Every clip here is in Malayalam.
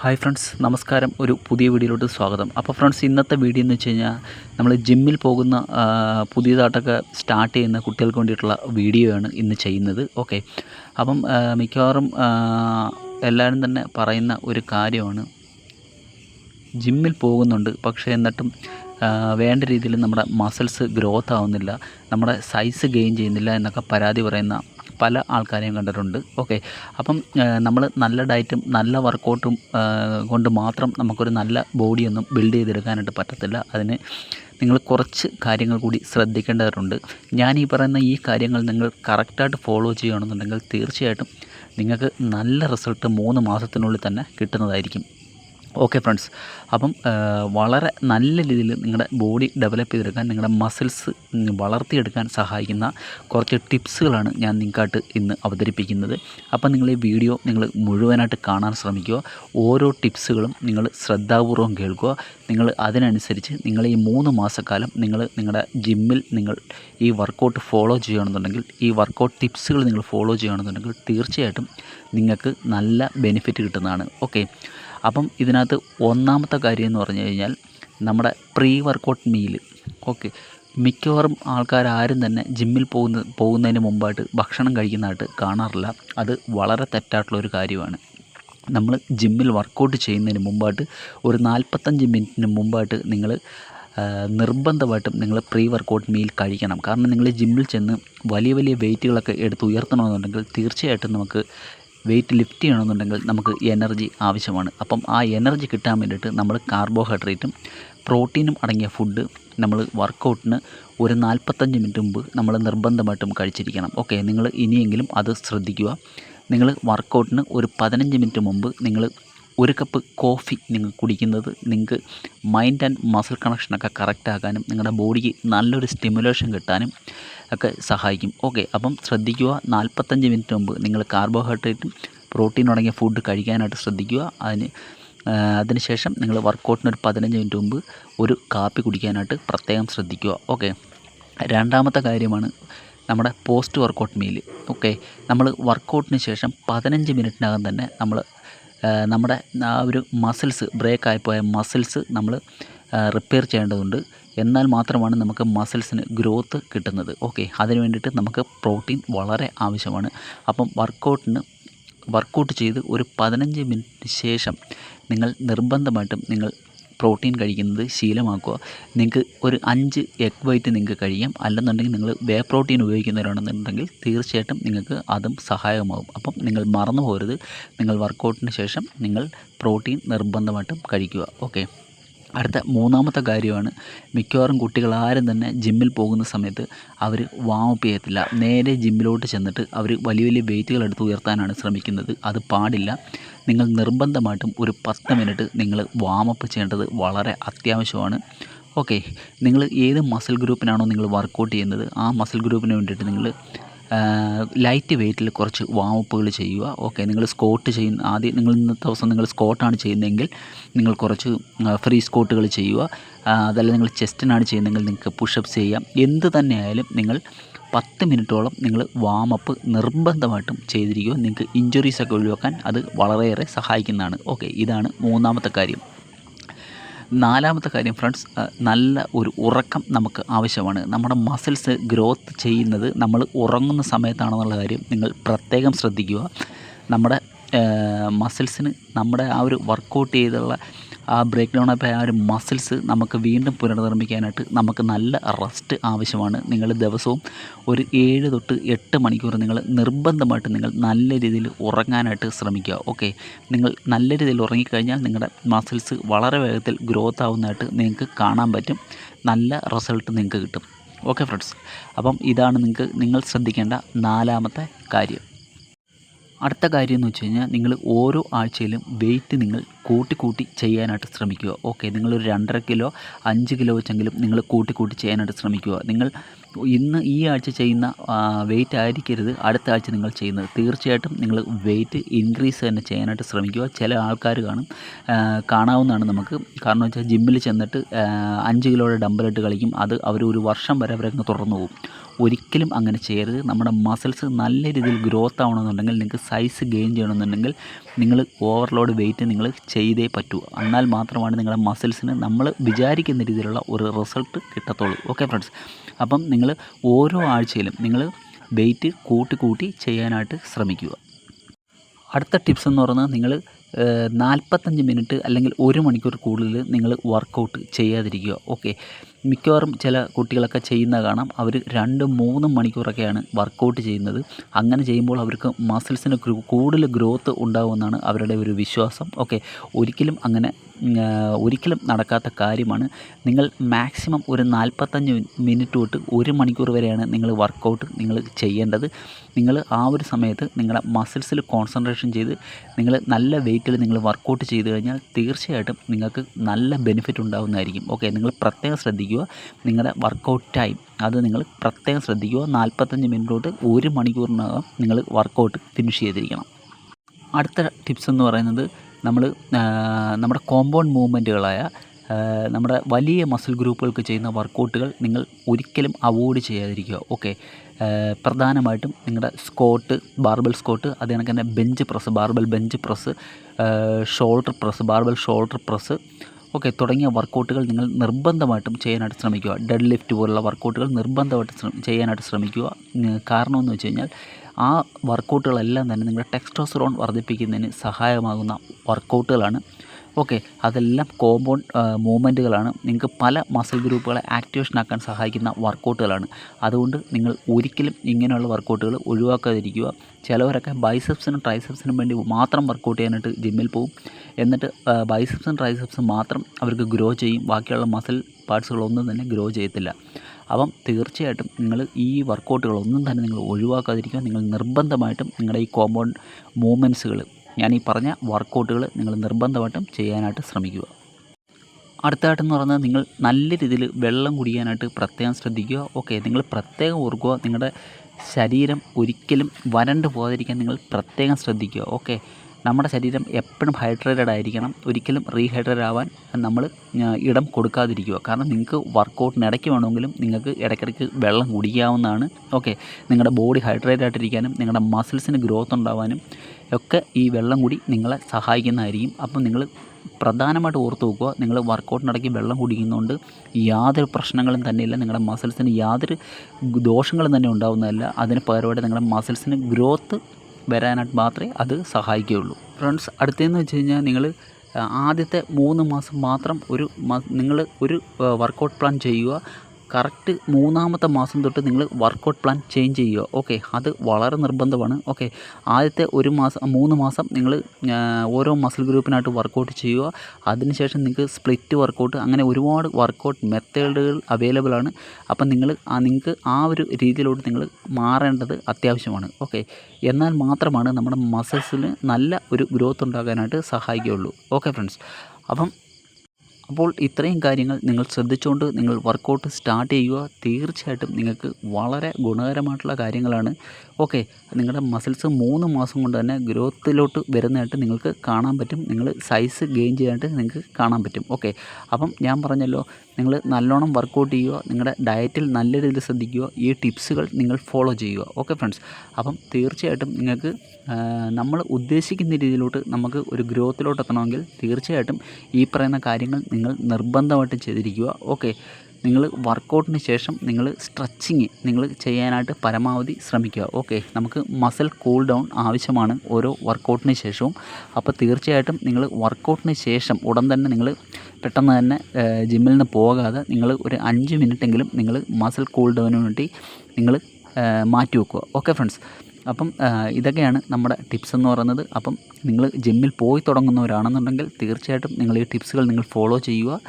ഹായ് ഫ്രണ്ട്സ് നമസ്കാരം. ഒരു പുതിയ വീഡിയോയിലോട്ട് സ്വാഗതം. അപ്പോൾ ഫ്രണ്ട്സ് ഇന്നത്തെ വീഡിയോ എന്ന് വെച്ച് കഴിഞ്ഞാൽ നമ്മൾ ജിമ്മിൽ പോകുന്ന പുതിയതായിട്ടൊക്കെ സ്റ്റാർട്ട് ചെയ്യുന്ന കുട്ടികൾക്ക് വേണ്ടിയിട്ടുള്ള വീഡിയോ ആണ് ഇന്ന് ചെയ്യുന്നത്. ഓക്കെ അപ്പം മിക്കവാറും എല്ലാവരും തന്നെ പറയുന്ന ഒരു കാര്യമാണ്. ജിമ്മിൽ പോകുന്നുണ്ട് പക്ഷേ എന്നിട്ടും വേണ്ട രീതിയിൽ നമ്മുടെ മസിൽസ് ഗ്രോത്ത് ആവുന്നില്ല. നമ്മുടെ സൈസ് ഗെയിൻ ചെയ്യുന്നില്ല എന്നൊക്കെ പരാതി പറയുന്ന പല ആൾക്കാരെയും കണ്ടിട്ടുണ്ട്. ഓക്കെ അപ്പം നമ്മൾ നല്ല ഡയറ്റും നല്ല വർക്കൗട്ടും കൊണ്ട് മാത്രം നമുക്കൊരു നല്ല ബോഡിയൊന്നും ബിൽഡ് ചെയ്തെടുക്കാനായിട്ട് പറ്റത്തില്ല. അതിന് നിങ്ങൾ കുറച്ച് കാര്യങ്ങൾ കൂടി ശ്രദ്ധിക്കേണ്ടതായിട്ടുണ്ട് ഞാൻ ഈ പറയുന്ന ഈ കാര്യങ്ങൾ നിങ്ങൾ കറക്റ്റായിട്ട് ഫോളോ ചെയ്യുകയാണെന്നുണ്ടെങ്കിൽ തീർച്ചയായിട്ടും നിങ്ങൾക്ക് നല്ല റിസൾട്ട് മൂന്ന് മാസത്തിനുള്ളിൽ തന്നെ കിട്ടുന്നതായിരിക്കും. ഓക്കെ ഫ്രണ്ട്സ് അപ്പം വളരെ നല്ല രീതിയിൽ നിങ്ങളുടെ ബോഡി ഡെവലപ്പ് ചെയ്തെടുക്കാൻ നിങ്ങളുടെ മസിൽസ് വളർത്തിയെടുക്കാൻ സഹായിക്കുന്ന കുറച്ച് ടിപ്സുകളാണ് ഞാൻ നിങ്ങൾക്കായിട്ട് ഇന്ന് അവതരിപ്പിക്കുന്നത്. അപ്പം നിങ്ങൾ ഈ വീഡിയോ നിങ്ങൾ മുഴുവനായിട്ട് കാണാൻ ശ്രമിക്കുക. ഓരോ ടിപ്സുകളും നിങ്ങൾ ശ്രദ്ധാപൂർവം കേൾക്കുക. നിങ്ങൾ അതിനനുസരിച്ച് നിങ്ങൾ ഈ മൂന്ന് മാസക്കാലം നിങ്ങൾ നിങ്ങളുടെ ജിമ്മിൽ നിങ്ങൾ ഈ വർക്കൗട്ട് ഫോളോ ചെയ്യുകയാണെന്നുണ്ടെങ്കിൽ ഈ വർക്കൗട്ട് ടിപ്സുകൾ നിങ്ങൾ ഫോളോ ചെയ്യുകയാണെന്നുണ്ടെങ്കിൽ തീർച്ചയായിട്ടും നിങ്ങൾക്ക് നല്ല ബെനിഫിറ്റ് കിട്ടുന്നതാണ്. ഓക്കെ അപ്പം ഇതിനകത്ത് ഒന്നാമത്തെ കാര്യം എന്ന് പറഞ്ഞു കഴിഞ്ഞാൽ നമ്മുടെ പ്രീ വർക്കൗട്ട് മീൽ ഓക്കെ. മിക്കവാറും ആൾക്കാരാരും തന്നെ ജിമ്മിൽ പോകുന്ന പോകുന്നതിന് മുമ്പായിട്ട് ഭക്ഷണം കഴിക്കുന്നതായിട്ട് കാണാറില്ല. അത് വളരെ തെറ്റായിട്ടുള്ളൊരു കാര്യമാണ്. നമ്മൾ ജിമ്മിൽ വർക്കൗട്ട് ചെയ്യുന്നതിന് മുമ്പായിട്ട് ഒരു നാൽപ്പത്തഞ്ച് മിനിറ്റിന് മുമ്പായിട്ട് നിങ്ങൾ നിർബന്ധമായിട്ടും നിങ്ങൾ പ്രീ വർക്കൗട്ട് മീൽ കഴിക്കണം. കാരണം നിങ്ങൾ ജിമ്മിൽ ചെന്ന് വലിയ വലിയ വെയിറ്റുകളൊക്കെ എടുത്ത് ഉയർത്തണമെന്നുണ്ടെങ്കിൽ തീർച്ചയായിട്ടും നമുക്ക് വെയിറ്റ് ലിഫ്റ്റ് ചെയ്യണമെന്നുണ്ടെങ്കിൽ നമുക്ക് എനർജി ആവശ്യമാണ്. അപ്പം ആ എനർജി കിട്ടാൻ വേണ്ടിയിട്ട് നമ്മൾ കാർബോഹൈഡ്രേറ്റും പ്രോട്ടീനും അടങ്ങിയ ഫുഡ് നമ്മൾ വർക്കൗട്ടിന് ഒരു നാൽപ്പത്തഞ്ച് മിനിറ്റ് മുമ്പ് നമ്മൾ നിർബന്ധമായിട്ടും കഴിച്ചിരിക്കണം. ഓക്കെ നിങ്ങൾ ഇനിയെങ്കിലും അത് ശ്രദ്ധിക്കുക. നിങ്ങൾ വർക്കൗട്ടിന് ഒരു പതിനഞ്ച് മിനിറ്റ് മുമ്പ് നിങ്ങൾ ഒരു കപ്പ് കോഫി നിങ്ങൾ കുടിക്കുന്നത് നിങ്ങൾക്ക് മൈൻഡ് ആൻഡ് മസിൽ കണക്ഷനൊക്കെ കറക്റ്റ് ആക്കാനും നിങ്ങളുടെ ബോഡിക്ക് നല്ലൊരു സ്റ്റിമുലേഷൻ കിട്ടാനും ഒക്കെ സഹായിക്കും. ഓക്കെ അപ്പം ശ്രദ്ധിക്കുക നാൽപ്പത്തഞ്ച് മിനിറ്റ് മുമ്പ് നിങ്ങൾ കാർബോഹൈഡ്രേറ്റും പ്രോട്ടീൻ അടങ്ങിയ ഫുഡ് കഴിക്കാനായിട്ട് ശ്രദ്ധിക്കുക. അതിന് അതിനുശേഷം നിങ്ങൾ വർക്കൗട്ടിന് ഒരു പതിനഞ്ച് മിനിറ്റ് മുമ്പ് ഒരു കാപ്പി കുടിക്കാനായിട്ട് പ്രത്യേകം ശ്രദ്ധിക്കുക. ഓക്കെ രണ്ടാമത്തെ കാര്യമാണ് നമ്മുടെ പോസ്റ്റ് വർക്കൗട്ട് മീൽ ഓക്കെ നമ്മൾ വർക്കൗട്ടിന് ശേഷം പതിനഞ്ച് മിനിറ്റിനകം തന്നെ നമ്മൾ നമ്മുടെ ആ ഒരു മസിൽസ് ബ്രേക്ക് ആയിപ്പോയ മസിൽസ് നമ്മൾ റിപ്പയർ ചെയ്യേണ്ടതുണ്ട്. എന്നാൽ മാത്രമാണ് നമുക്ക് മസിൽസിന് ഗ്രോത്ത് കിട്ടുന്നത്. ഓക്കെ അതിന് വേണ്ടിയിട്ട് നമുക്ക് പ്രോട്ടീൻ വളരെ ആവശ്യമാണ്. അപ്പം വർക്കൗട്ടിന് വർക്കൗട്ട് ചെയ്ത് ഒരു പതിനഞ്ച് മിനിറ്റിന് ശേഷം നിങ്ങൾ നിർബന്ധമായിട്ടും നിങ്ങൾ പ്രോട്ടീൻ കഴിക്കുന്നത് ശീലമാക്കുക. നിങ്ങൾക്ക് ഒരു അഞ്ച് എഗ് വൈറ്റ് നിങ്ങൾക്ക് കഴിയാം അല്ലെന്നുണ്ടെങ്കിൽ നിങ്ങൾ വേ പ്രോട്ടീൻ ഉപയോഗിക്കുന്നവരാണെന്നുണ്ടെങ്കിൽ തീർച്ചയായിട്ടും നിങ്ങൾക്ക് അതും സഹായകമാകും. അപ്പം നിങ്ങൾ മറന്നു പോകരുത് നിങ്ങൾ വർക്കൗട്ടിന് ശേഷം നിങ്ങൾ പ്രോട്ടീൻ നിർബന്ധമായിട്ടും കഴിക്കുക. ഓക്കെ അടുത്ത മൂന്നാമത്തെ കാര്യമാണ് മിക്കവാറും കുട്ടികൾ ആരും തന്നെ ജിമ്മിൽ പോകുന്ന സമയത്ത് അവർ വാമപ്പ് ചെയ്യത്തില്ല. നേരെ ജിമ്മിലോട്ട് ചെന്നിട്ട് അവർ വലിയ വലിയ വെയിറ്റുകൾ എടുത്ത് ഉയർത്താനാണ് ശ്രമിക്കുന്നത്. അത് പാടില്ല. നിങ്ങൾ നിർബന്ധമായിട്ടും ഒരു പത്ത് മിനിറ്റ് നിങ്ങൾ വാമപ്പ് ചെയ്യേണ്ടത് വളരെ അത്യാവശ്യമാണ്. ഓക്കെ നിങ്ങൾ ഏത് മസിൽ ഗ്രൂപ്പിനാണോ നിങ്ങൾ വർക്കൗട്ട് ചെയ്യുന്നത് ആ മസിൽ ഗ്രൂപ്പിന് വേണ്ടിയിട്ട് നിങ്ങൾ ലൈറ്റ് വെയ്റ്റിൽ കുറച്ച് വാമപ്പുകൾ ചെയ്യുക. ഓക്കെ നിങ്ങൾ സ്കോട്ട് ചെയ്യുന്ന ആദ്യം നിങ്ങൾ ഇന്നത്തെ ദിവസം നിങ്ങൾ സ്കോട്ടാണ് ചെയ്യുന്നതെങ്കിൽ നിങ്ങൾ കുറച്ച് ഫ്രീ സ്കോട്ടുകൾ ചെയ്യുക. അതല്ല നിങ്ങൾ ചെസ്റ്റിനാണ് ചെയ്യുന്നതെങ്കിൽ നിങ്ങൾക്ക് പുഷപ്പ്സ് ചെയ്യാം. എന്ത് തന്നെയായാലും നിങ്ങൾ പത്ത് മിനിറ്റോളം നിങ്ങൾ വാമപ്പ് നിർബന്ധമായിട്ടും ചെയ്തിരിക്കുക. നിങ്ങൾക്ക് ഇഞ്ചുറീസൊക്കെ ഒഴിവാക്കാൻ അത് വളരെയേറെ സഹായിക്കുന്നതാണ്. ഓക്കെ ഇതാണ് മൂന്നാമത്തെ കാര്യം. നാലാമത്തെ കാര്യം ഫ്രണ്ട്സ് നല്ല ഒരു ഉറക്കം നമുക്ക് ആവശ്യമാണ്. നമ്മുടെ മസിൽസ് ഗ്രോത്ത് ചെയ്യുന്നത് നമ്മൾ ഉറങ്ങുന്ന സമയത്താണെന്നുള്ള കാര്യം നിങ്ങൾ പ്രത്യേകം ശ്രദ്ധിക്കുക. നമ്മുടെ മസിൽസിന് നമ്മുടെ ആ ഒരു വർക്കൗട്ട് ചെയ്തുള്ള ആ ബ്രേക്ക് ഡൗൺ ആയ ആ ഒരു മസിൽസ് നമുക്ക് വീണ്ടും പുനർനിർമ്മിക്കാനായിട്ട് നമുക്ക് നല്ല റെസ്റ്റ് ആവശ്യമാണ്. നിങ്ങൾ ദിവസവും ഒരു ഏഴ് തൊട്ട് എട്ട് മണിക്കൂർ നിങ്ങൾ നിർബന്ധമായിട്ട് നിങ്ങൾ നല്ല രീതിയിൽ ഉറങ്ങാനായിട്ട് ശ്രമിക്കുക. ഓക്കെ നിങ്ങൾ നല്ല രീതിയിൽ ഉറങ്ങിക്കഴിഞ്ഞാൽ നിങ്ങളുടെ മസിൽസ് വളരെ വേഗത്തിൽ ഗ്രോത്ത് ആവുന്നതായിട്ട് നിങ്ങൾക്ക് കാണാൻ പറ്റും. നല്ല റിസൾട്ട് നിങ്ങൾക്ക് കിട്ടും. ഓക്കെ ഫ്രണ്ട്സ് അപ്പം ഇതാണ് നിങ്ങൾക്ക് നിങ്ങൾ ശ്രദ്ധിക്കേണ്ട നാലാമത്തെ കാര്യം. അടുത്ത കാര്യം എന്ന് വെച്ച് കഴിഞ്ഞാൽ നിങ്ങൾ ഓരോ ആഴ്ചയിലും വെയിറ്റ് നിങ്ങൾ കൂട്ടി കൂട്ടി ചെയ്യാനായിട്ട് ശ്രമിക്കുക. ഓക്കെ നിങ്ങളൊരു രണ്ടര കിലോ അഞ്ച് കിലോ വെച്ചെങ്കിലും നിങ്ങൾ കൂട്ടി കൂട്ടി ചെയ്യാനായിട്ട് ശ്രമിക്കുക. നിങ്ങൾ ഇന്ന് ഈ ആഴ്ച ചെയ്യുന്ന വെയിറ്റ് ആയിരിക്കരുത്. അടുത്ത ആഴ്ച നിങ്ങൾ ചെയ്യുന്നത് തീർച്ചയായിട്ടും നിങ്ങൾ വെയിറ്റ് ഇൻക്രീസ് തന്നെ ചെയ്യാനായിട്ട് ശ്രമിക്കുക. ചില ആൾക്കാർ കാണും കാണാവുന്നതാണ് നമുക്ക്. കാരണം വെച്ചാൽ ജിമ്മിൽ ചെന്നിട്ട് അഞ്ച് കിലോയുടെ ഡമ്പലിട്ട് കളിക്കും. അത് അവർ ഒരു വർഷം വരെ അവരങ്ങ് തുടർന്നു പോകും. ഒരിക്കലും അങ്ങനെ ചെയ്യരുത്. നമ്മുടെ മസിൽസ് നല്ല രീതിയിൽ ഗ്രോത്ത് ആവണമെന്നുണ്ടെങ്കിൽ നിങ്ങൾക്ക് സൈസ് ഗെയിൻ ചെയ്യണമെന്നുണ്ടെങ്കിൽ നിങ്ങൾ ഓവർലോഡ് വെയിറ്റ് നിങ്ങൾ ചെയ്തേ പറ്റൂ. എന്നാൽ മാത്രമാണ് നിങ്ങളുടെ മസിൽസിന് നമ്മൾ വിചാരിക്കുന്ന രീതിയിലുള്ള ഒരു റിസൾട്ട് കിട്ടത്തുള്ളൂ. ഓക്കെ ഫ്രണ്ട്സ് അപ്പം നിങ്ങൾ ഓരോ ആഴ്ചയിലും നിങ്ങൾ വെയിറ്റ് കൂട്ടി കൂട്ടി ചെയ്യാനായിട്ട് ശ്രമിക്കുക. അടുത്ത ടിപ്സ് എന്ന് പറഞ്ഞാൽ നിങ്ങൾ നാൽപ്പത്തഞ്ച് മിനിറ്റ് അല്ലെങ്കിൽ ഒരു മണിക്കൂർ കൂടുതൽ നിങ്ങൾ വർക്കൗട്ട് ചെയ്യാതിരിക്കുക. ഓക്കെ മിക്കവാറും ചില കുട്ടികളൊക്കെ ചെയ്യുന്ന കാണാം. അവർ രണ്ട് മൂന്ന് മണിക്കൂറൊക്കെയാണ് വർക്കൗട്ട് ചെയ്യുന്നത്. അങ്ങനെ ചെയ്യുമ്പോൾ അവർക്ക് മസിൽസിന് കൂടുതൽ ഗ്രോത്ത് ഉണ്ടാകുമെന്നാണ് അവരുടെ ഒരു വിശ്വാസം. ഓക്കെ ഒരിക്കലും അങ്ങനെ ഒരിക്കലും നടക്കാത്ത കാര്യമാണ്. നിങ്ങൾ മാക്സിമം ഒരു നാൽപ്പത്തഞ്ച് മിനിറ്റ് തൊട്ട് ഒരു മണിക്കൂർ വരെയാണ് നിങ്ങൾ വർക്കൗട്ട് നിങ്ങൾ ചെയ്യേണ്ടത്. നിങ്ങൾ ആ ഒരു സമയത്ത് നിങ്ങളുടെ മസിൽസിൽ കോൺസെൻട്രേഷൻ ചെയ്ത് നിങ്ങൾ നല്ല വെയിറ്റിൽ നിങ്ങൾ വർക്കൗട്ട് ചെയ്ത് കഴിഞ്ഞാൽ തീർച്ചയായിട്ടും നിങ്ങൾക്ക് നല്ല ബെനിഫിറ്റ് ഉണ്ടാകുന്നതായിരിക്കും ഓക്കെ നിങ്ങൾ പ്രത്യേകം ശ്രദ്ധിക്കുക. നിങ്ങളുടെ വർക്കൗട്ട് ടൈം അത് നിങ്ങൾ പ്രത്യേകം ശ്രദ്ധിക്കുക. നാൽപ്പത്തഞ്ച് മിനിറ്റ് തൊട്ട് ഒരു മണിക്കൂറിനകം നിങ്ങൾ വർക്കൗട്ട് ഫിനിഷ് ചെയ്തിരിക്കണം. അടുത്ത ടിപ്സ് എന്ന് പറയുന്നത് നമ്മൾ നമ്മുടെ കോമ്പൗണ്ട് മൂവ്മെന്റുകളായ നമ്മുടെ വലിയ മസിൽ ഗ്രൂപ്പുകൾക്ക് ചെയ്യുന്ന വർക്കൗട്ടുകൾ നിങ്ങൾ ഒരിക്കലും അവോയ്ഡ് ചെയ്യാതിരിക്കുക ഓക്കെ? പ്രധാനമായിട്ടും നിങ്ങളുടെ സ്കോട്ട് ബാർബൽ സ്കോട്ട് അത് കണക്ക് തന്നെ bench press barbell bench press shoulder press barbell shoulder press okay? തുടങ്ങിയ വർക്കൗട്ടുകൾ നിങ്ങൾ നിർബന്ധമായിട്ടും ചെയ്യാനായിട്ട് ശ്രമിക്കുക. ഡെഡ് ലിഫ്റ്റ് പോലുള്ള വർക്കൗട്ടുകൾ നിർബന്ധമായിട്ട് ചെയ്യാനായിട്ട് ശ്രമിക്കുക. കാരണമെന്ന് വെച്ച് കഴിഞ്ഞാൽ ആ വർക്കൗട്ടുകളെല്ലാം തന്നെ നിങ്ങളുടെ ടെക്സ്റ്റോസ്റ്ററോൺ വർദ്ധിപ്പിക്കുന്നതിന് സഹായമാകുന്ന വർക്കൗട്ടുകളാണ്. ഓക്കെ അതെല്ലാം കോമ്പൗണ്ട് മൂവ്മെന്റുകളാണ് നിങ്ങൾക്ക് പല മസിൽ ഗ്രൂപ്പുകളെ ആക്ടിവേഷൻ ആക്കാൻ സഹായിക്കുന്ന വർക്കൗട്ടുകളാണ്. അതുകൊണ്ട് നിങ്ങൾ ഒരിക്കലും ഇങ്ങനെയുള്ള വർക്കൗട്ടുകൾ ഒഴിവാക്കാതിരിക്കുക. ചിലവരൊക്കെ ബൈസെപ്സിനും ട്രൈസെപ്സിനും വേണ്ടി മാത്രം വർക്കൗട്ട് ചെയ്യാനായിട്ട് ജിമ്മിൽ പോകും. എന്നിട്ട് ബൈസെപ്സും ട്രൈസെപ്സും മാത്രം അവർക്ക് ഗ്രോ ചെയ്യും. ബാക്കിയുള്ള മസിൽ പാർട്സുകളൊന്നും തന്നെ ഗ്രോ ചെയ്യത്തില്ല. അപ്പം തീർച്ചയായിട്ടും നിങ്ങൾ ഈ വർക്കൗട്ടുകളൊന്നും തന്നെ നിങ്ങൾ ഒഴിവാക്കാതിരിക്കുക. നിങ്ങൾ നിർബന്ധമായിട്ടും നിങ്ങളുടെ ഈ കോമ്പൗണ്ട് മൂവ്മെന്റ്സുകൾ ഞാൻ ഈ പറഞ്ഞ വർക്കൗട്ടുകൾ നിങ്ങൾ നിർബന്ധമായിട്ടും ചെയ്യാനായിട്ട് ശ്രമിക്കുക. അടുത്തതായിട്ടെന്ന് പറഞ്ഞാൽ നിങ്ങൾ നല്ല രീതിയിൽ വെള്ളം കുടിക്കാനായിട്ട് പ്രത്യേകം ശ്രദ്ധിക്കുക. ഓക്കെ നിങ്ങൾ പ്രത്യേകം ഓർക്കുക നിങ്ങളുടെ ശരീരം ഒരിക്കലും വരണ്ടു പോകാതിരിക്കാൻ നിങ്ങൾ പ്രത്യേകം ശ്രദ്ധിക്കുക. ഓക്കെ നമ്മുടെ ശരീരം എപ്പോഴും ഹൈഡ്രേറ്റഡ് ആയിരിക്കണം. ഒരിക്കലും റീഹൈഡ്രേറ്റ് ആവാൻ നമ്മൾ ഇടം കൊടുക്കാതിരിക്കുക. കാരണം നിങ്ങൾക്ക് വർക്കൗട്ടിന് ഇടയ്ക്ക് വേണമെങ്കിലും നിങ്ങൾക്ക് ഇടയ്ക്കിടയ്ക്ക് വെള്ളം കുടിക്കാവുന്നതാണ്. ഓക്കെ നിങ്ങളുടെ ബോഡി ഹൈഡ്രേറ്റ് ആയിട്ടിരിക്കാനും നിങ്ങളുടെ മസിൽസിന് ഗ്രോത്ത് ഉണ്ടാവാനും ഒക്കെ ഈ വെള്ളം കൂടി നിങ്ങളെ സഹായിക്കുന്നതായിരിക്കും. അപ്പം നിങ്ങൾ പ്രധാനമായിട്ട് ഓർത്ത് നോക്കുക നിങ്ങൾ വർക്കൗട്ടിനിടയ്ക്ക് വെള്ളം കുടിക്കുന്നതുകൊണ്ട് യാതൊരു പ്രശ്നങ്ങളും തന്നെയില്ല. നിങ്ങളുടെ മസിൽസിന് യാതൊരു ദോഷങ്ങളും തന്നെ ഉണ്ടാകുന്നതല്ല അതിന് പകരമായിട്ട് നിങ്ങളുടെ മസിൽസിന് ഗ്രോത്ത് വരാനായിട്ട് മാത്രമേ അത് സഹായിക്കുകയുള്ളൂ. ഫ്രണ്ട്സ് അടുത്തതെന്ന് വെച്ച് കഴിഞ്ഞാൽ നിങ്ങൾ ആദ്യത്തെ മൂന്ന് മാസം മാത്രം ഒരു നിങ്ങൾ ഒരു വർക്കൗട്ട് പ്ലാൻ ചെയ്യുക. കറക്റ്റ് മൂന്നാമത്തെ മാസം തൊട്ട് നിങ്ങൾ വർക്കൗട്ട് പ്ലാൻ ചേഞ്ച് ചെയ്യുക. ഓക്കെ അത് വളരെ നിർബന്ധമാണ്. ഓക്കെ ആദ്യത്തെ ഒരു മാസം മൂന്ന് മാസം നിങ്ങൾ ഓരോ മസിൽ ഗ്രൂപ്പിനായിട്ട് വർക്കൗട്ട് ചെയ്യുക. അതിനുശേഷം നിങ്ങൾക്ക് സ്പ്ലിറ്റ് വർക്കൗട്ട് അങ്ങനെ ഒരുപാട് വർക്കൗട്ട് മെത്തേഡുകൾ അവൈലബിൾ ആണ്. അപ്പം നിങ്ങൾ നിങ്ങൾക്ക് ആ ഒരു രീതിയിലോട്ട് നിങ്ങൾ മാറേണ്ടത് അത്യാവശ്യമാണ്. ഓക്കെ എന്നാൽ മാത്രമാണ് നമ്മുടെ മസിൽസിന് നല്ല ഒരു ഗ്രോത്ത് ഉണ്ടാകാനായിട്ട് സഹായിക്കുകയുള്ളൂ. ഓക്കെ ഫ്രണ്ട്സ് അപ്പം അപ്പോൾ ഇത്രയും കാര്യങ്ങൾ നിങ്ങൾ ശ്രദ്ധിച്ചുകൊണ്ട് നിങ്ങൾ വർക്കൗട്ട് സ്റ്റാർട്ട് ചെയ്യുക. തീർച്ചയായിട്ടും നിങ്ങൾക്ക് വളരെ ഗുണകരമായിട്ടുള്ള കാര്യങ്ങളാണ് ഓക്കെ നിങ്ങളുടെ മസിൽസ് മൂന്ന് മാസം കൊണ്ട് തന്നെ ഗ്രോത്തിലോട്ട് വരുന്നതായിട്ട് നിങ്ങൾക്ക് കാണാൻ പറ്റും. നിങ്ങൾ സൈസ് ഗെയിൻ ചെയ്യാനായിട്ട് നിങ്ങൾക്ക് കാണാൻ പറ്റും. ഓക്കെ അപ്പം ഞാൻ പറഞ്ഞല്ലോ നിങ്ങൾ നല്ലോണം വർക്കൗട്ട് ചെയ്യുക നിങ്ങളുടെ ഡയറ്റിൽ നല്ല രീതിയിൽ ശ്രദ്ധിക്കുക ഈ ടിപ്സുകൾ നിങ്ങൾ ഫോളോ ചെയ്യുക. ഓക്കെ ഫ്രണ്ട്സ് അപ്പം തീർച്ചയായിട്ടും നിങ്ങൾക്ക് നമ്മൾ ഉദ്ദേശിക്കുന്ന രീതിയിലോട്ട് നമുക്ക് ഒരു ഗ്രോത്തിലോട്ട് എത്തണമെങ്കിൽ തീർച്ചയായിട്ടും ഈ പറയുന്ന കാര്യങ്ങൾ നിങ്ങൾ നിർബന്ധമായിട്ടും ചെയ്തിരിക്കുക. ഓക്കെ നിങ്ങൾ വർക്കൗട്ടിന് ശേഷം നിങ്ങൾ സ്ട്രെച്ചിങ് നിങ്ങൾ ചെയ്യാനായിട്ട് പരമാവധി ശ്രമിക്കുക. ഓക്കെ നമുക്ക് മസിൽ കൂൾ ഡൗൺ ആവശ്യമാണ് ഓരോ വർക്കൗട്ടിന് ശേഷവും. അപ്പോൾ തീർച്ചയായിട്ടും നിങ്ങൾ വർക്കൗട്ടിന് ശേഷം ഉടൻ തന്നെ നിങ്ങൾ പെട്ടെന്ന് തന്നെ ജിമ്മിൽ നിന്ന് പോകാതെ നിങ്ങൾ ഒരു അഞ്ച് മിനിറ്റെങ്കിലും നിങ്ങൾ മസിൽ കൂൾ ഡൗണിന് വേണ്ടി നിങ്ങൾ മാറ്റി വെക്കുക. ഓക്കെ ഫ്രണ്ട്സ് അപ്പം ഇതൊക്കെയാണ് നമ്മുടെ ടിപ്സ് എന്ന് പറയുന്നത്. അപ്പം നിങ്ങൾ ജിമ്മിൽ പോയി തുടങ്ങുന്നവരാണെന്നുണ്ടെങ്കിൽ തീർച്ചയായിട്ടും നിങ്ങൾ ഈ ടിപ്സുകൾ നിങ്ങൾ ഫോളോ ചെയ്യുക.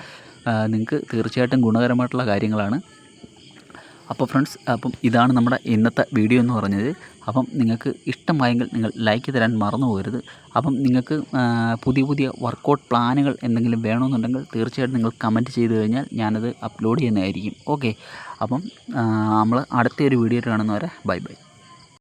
നിങ്ങൾക്ക് തീർച്ചയായിട്ടും ഗുണകരമായിട്ടുള്ള കാര്യങ്ങളാണ്. അപ്പോൾ ഫ്രണ്ട്സ് അപ്പം ഇതാണ് നമ്മുടെ ഇന്നത്തെ വീഡിയോ എന്ന് പറഞ്ഞത്. അപ്പം നിങ്ങൾക്ക് ഇഷ്ടമായെങ്കിൽ നിങ്ങൾ ലൈക്ക് തരാൻ മറന്നു പോകരുത്. അപ്പം നിങ്ങൾക്ക് പുതിയ പുതിയ വർക്കൗട്ട് പ്ലാനുകൾ എന്തെങ്കിലും വേണമെന്നുണ്ടെങ്കിൽ തീർച്ചയായിട്ടും നിങ്ങൾ കമന്റ് ചെയ്ത് കഴിഞ്ഞാൽ ഞാനത് അപ്ലോഡ് ചെയ്യുന്നതായിരിക്കും. ഓക്കെ അപ്പം നമ്മൾ അടുത്തൊരു വീഡിയോ കാണുന്നവരെ ബൈ ബൈ